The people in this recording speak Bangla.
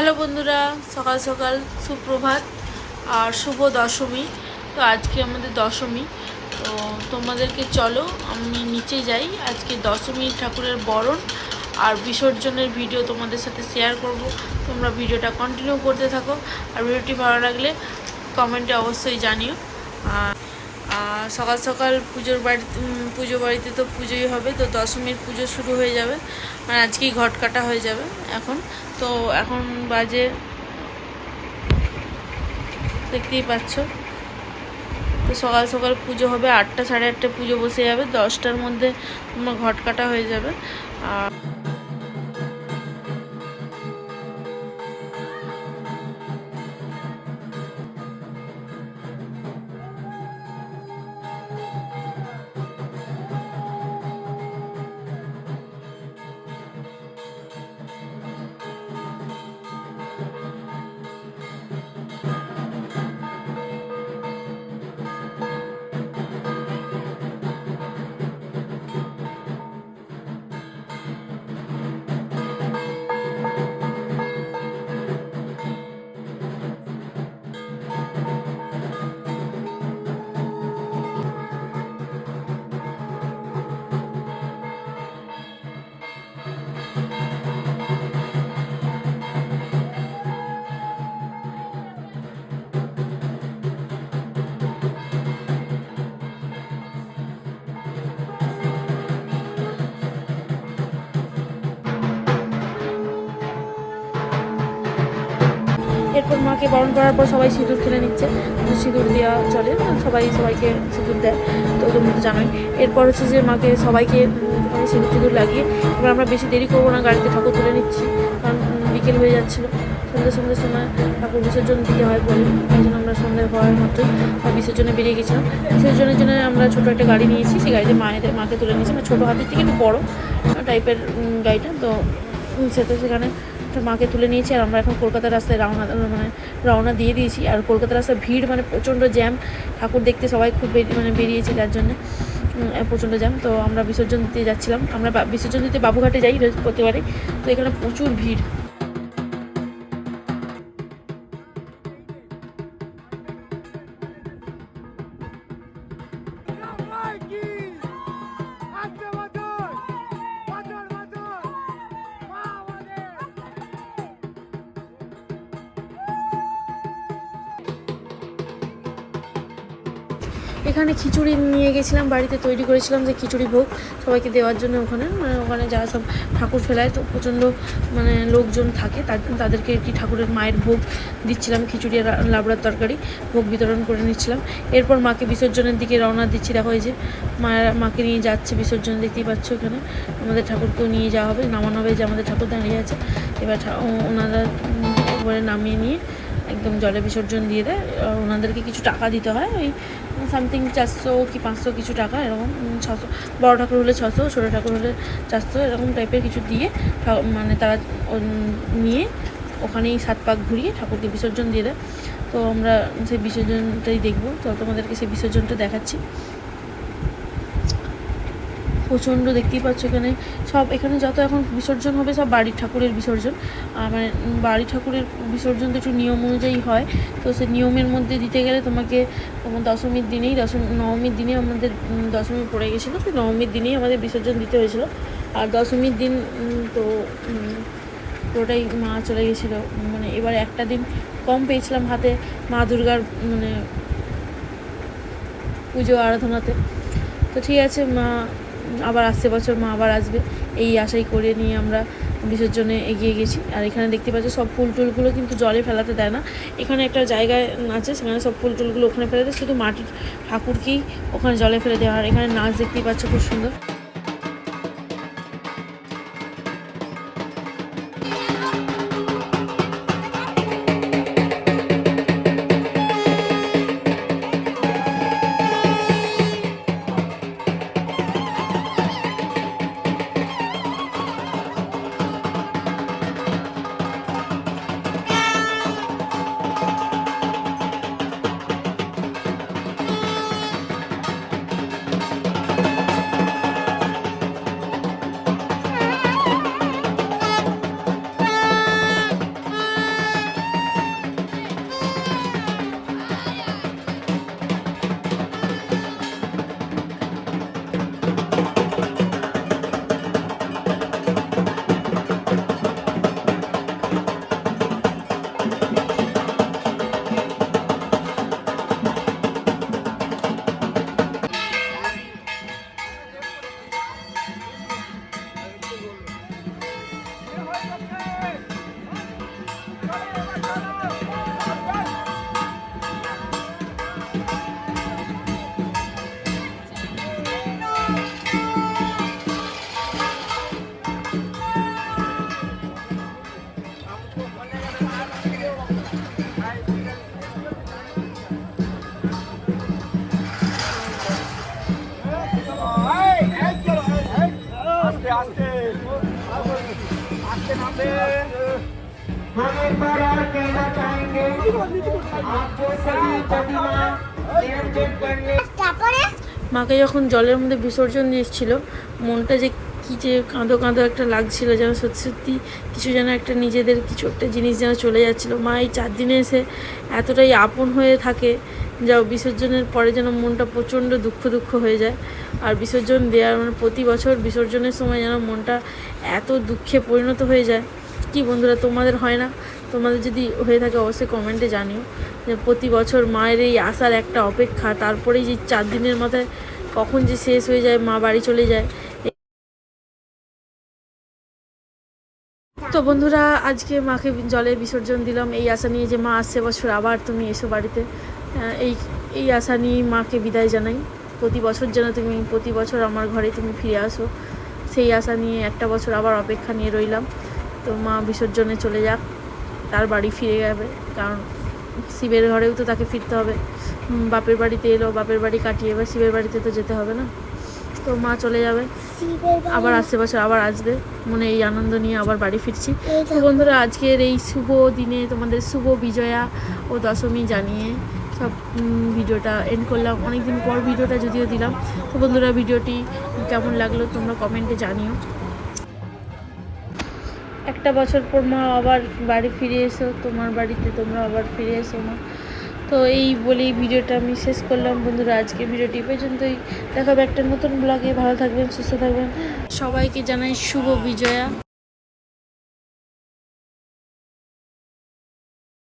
হ্যালো বন্ধুরা, সকাল সকাল, সুপ্রভাত আর শুভ দশমী। তো আজকে আমাদের দশমী। তো তোমাদেরকে চলো, আমি নিচে যাই। আজকে দশমী ঠাকুরের বরণ আর বিসর্জনের ভিডিও তোমাদের সাথে শেয়ার করব। তোমরা ভিডিওটা কন্টিনিউ করতে থাকো। আর ভিডিওটি ভালো লাগলে কমেন্টে অবশ্যই জানিও। আর সকাল সকাল পুজোর বাড়ি পুজো বাড়িতে তো পুজোই হবে, তো দশমীর পুজো শুরু হয়ে যাবে। মানে আজকেই ঘট কাটা হয়ে যাবে এখন। তো এখন বাজে, দেখতেই পাচ্ছ। তো সকাল সকাল পুজো হবে, আটটা সাড়ে আটটা পুজো বসে যাবে, দশটার মধ্যে তোমার ঘট কাটা হয়ে যাবে। আর এরপর মাকে বরণ করার পর সবাই সিঁদুর খেলে নিচ্ছে। সিঁদুর দেওয়া চলে সবাই সবাইকে সিঁদুর দেয়। তো তোমরা তো জানোই। এরপর হচ্ছে যে মাকে সবাইকে মানে সিঁদুর টিঁদুর লাগিয়ে এবার আমরা বেশি দেরি করব না, গাড়িতে ঠাকুর তুলে নিচ্ছি। কারণ বিকেল হয়ে যাচ্ছিল। সন্ধ্যে সন্ধ্যের সময় ঠাকুর বিসর্জন দিতে হয় বলে। এই জন্য আমরা সন্ধ্যে হওয়ার মাত্র বিসর্জনে বেরিয়ে গেছিলাম। বিসর্জনের জন্য আমরা ছোটো একটা গাড়ি নিয়েছি। সেই গাড়িতে মায়েদের, মাকে তুলে নিয়েছি। মানে ছোটো হাতের থেকে একটু বড়ো টাইপের গাড়িটা। তো সেটা সেখানে একটা মাকে তুলে নিয়েছি আর আমরা এখন কলকাতার রাস্তায় রওনা মানে রওনা দিয়ে দিয়েছি। আর কলকাতার রাস্তায় ভিড় মানে প্রচণ্ড জ্যাম। ঠাকুর দেখতে সবাই খুব মানে বেরিয়েছে যার জন্য। প্রচণ্ড জ্যাম। তো আমরা বিসর্জন দিতে যাচ্ছিলাম। আমরা বিসর্জন দিতে বাবুঘাটে যাই প্রতিবারে তো এখানে প্রচুর ভিড়। এখানে খিচুড়ি নিয়ে গেছিলাম বাড়িতে তৈরি করেছিলাম যে খিচুড়ি ভোগ। সবাইকে দেওয়ার জন্য ওখানে মানে ওখানে যারা সব ঠাকুর ফেলায় তো প্রচণ্ড মানে লোকজন থাকে তাদেরকে একটি ঠাকুরের মায়ের ভোগ দিচ্ছিলাম খিচুড়ি আর লাবড়ার তরকারি ভোগ বিতরণ করে নিচ্ছিলাম। এরপর মাকে বিসর্জনের দিকে রওনা দিচ্ছি দেখো এই যে মায়ের মাকে নিয়ে যাচ্ছে বিসর্জন দেখতেই পাচ্ছ এখানে। আমাদের ঠাকুরকেও নিয়ে যাওয়া হবে নামানো হবে যে আমাদের ঠাকুর দাঁড়িয়ে আছে। এবার ওনারা উম, নামিয়ে নিয়ে একদম জলে বিসর্জন দিয়ে দেয়। ওনাদেরকে কিছু টাকা দিতে হয় ওই সামথিং চারশো কি পাঁচশো কিছু টাকা, এরকম ছশো, বড়ো ঠাকুর হলে ছশো, ছোটো ঠাকুর হলে চারশো, এরকম টাইপের কিছু দিয়ে মানে তারা নিয়ে ওখানেই সাত পাক ঘুরিয়ে ঠাকুরকে বিসর্জন দিয়ে দেয়। তো আমরা সেই বিসর্জনটাই দেখব। তো তোমাদেরকে সেই বিসর্জনটা দেখাচ্ছি। প্রচণ্ড দেখতেই পাচ্ছ এখানে। সব এখানে যত এখন বিসর্জন হবে সব বাড়ির ঠাকুরের বিসর্জন। মানে বাড়ির ঠাকুরের বিসর্জন তো একটু নিয়ম অনুযায়ী হয়। তো সে নিয়মের মধ্যে দিতে গেলে তোমাকে দশমীর দিনেই, দশম, নবমীর দিনে আমাদের দশমী পড়ে গেছিল। তো নবমীর দিনেই আমাদের বিসর্জন দিতে হয়েছিল। আর দশমীর দিন তো পুরোটাই মা চলে গেছিল। মানে এবার একটা দিন কম পেয়েছিলাম হাতে মা দুর্গার মানে পুজো আরাধনাতে। তো ঠিক আছে, মা আবার আসছে বছর, মা আবার আসবে। এই আশাই করে নিয়ে আমরা বিসর্জনে এগিয়ে গেছি। আর এখানে দেখতে পাচ্ছ সব ফুল টুলগুলো কিন্তু জলে ফেলাতে দেয় না। এখানে একটা জায়গায় আছে, সেখানে সব ফুল টুলগুলো ওখানে ফেলে দেয়। শুধু মাটির ঠাকুরকেই ওখানে জলে ফেলে দেওয়া আর এখানে নাচ দেখতেই পাচ্ছ খুব সুন্দর। हम एक बार और कहना चाहेंगे आपको सभी प्रतिमा निरंजन करने তারপরে মাকে যখন জলের মধ্যে বিসর্জন দিয়েছিল মনটা যে কী যে কাঁদো কাঁদো একটা লাগছিল যেন সত্যি সত্যি কিছু যেন একটা নিজেদের কিছু একটা জিনিস যেন চলে যাচ্ছিলো মা এই চার দিনে এসে এতটাই আপন হয়ে থাকে যা বিসর্জনের পরে যেন মনটা প্রচণ্ড দুঃখ দুঃখ হয়ে যায় আর বিসর্জন দেওয়ার মানে প্রতি বছর বিসর্জনের সময় যেন মনটা এত দুঃখে পরিণত হয়ে যায় কি বন্ধুরা, তোমাদের হয় না? তোমাদের যদি হয়ে থাকে অবশ্যই কমেন্টে জানিও যে প্রতি বছর মায়ের এই আসার একটা অপেক্ষা, তারপরেই যে চার দিনের মাথায় কখন যে শেষ হয়ে যায়, মা বাড়ি চলে যায়। তো বন্ধুরা, আজকে মাকে জলে বিসর্জন দিলাম। এই আশা নিয়ে যে মা আসছে বছর আবার তুমি এসো বাড়িতে। এই এই আশা নিয়ে মাকে বিদায় জানাই। প্রতি বছর যেন তুমি, প্রতি বছর আমার ঘরে তুমি ফিরে আসো। সেই আশা নিয়ে একটা বছর আবার অপেক্ষা নিয়ে রইলাম। তো মা বিসর্জনে চলে যাক তার বাড়ি ফিরে যাবে কারণ শিবের ঘরেও তো তাকে ফিরতে হবে। বাপের বাড়িতে এলো বাপের বাড়ি কাটিয়ে এবার শিবের বাড়িতে তো যেতে হবে না। তো মা চলে যাবে আবার আসছে বছর আবার আসবে মনে এই আনন্দ নিয়ে আবার বাড়ি ফিরছি। তো বন্ধুরা আজকের এই শুভ দিনে তোমাদের শুভ বিজয়া ও দশমী জানিয়ে সব ভিডিওটা এন্ড করলাম। অনেক দিন পর ভিডিওটা যদিও দিলাম। তো বন্ধুরা ভিডিওটি কেমন লাগল তোমরা কমেন্টে জানিও। একটা বছর পর মা আবার বাড়ি ফিরে এসো, তোমার বাড়িতে তোমরা আবার ফিরে এসো মা। তো এই বলেই ভিডিওটা আমি শেষ করলাম। বন্ধুরা আজকে ভিডিওটি পর্যন্তই। দেখাবো একটা নতুন ব্লগে ভালো থাকবেন, সুস্থ থাকবেন। সবাইকে জানাই শুভ বিজয়া।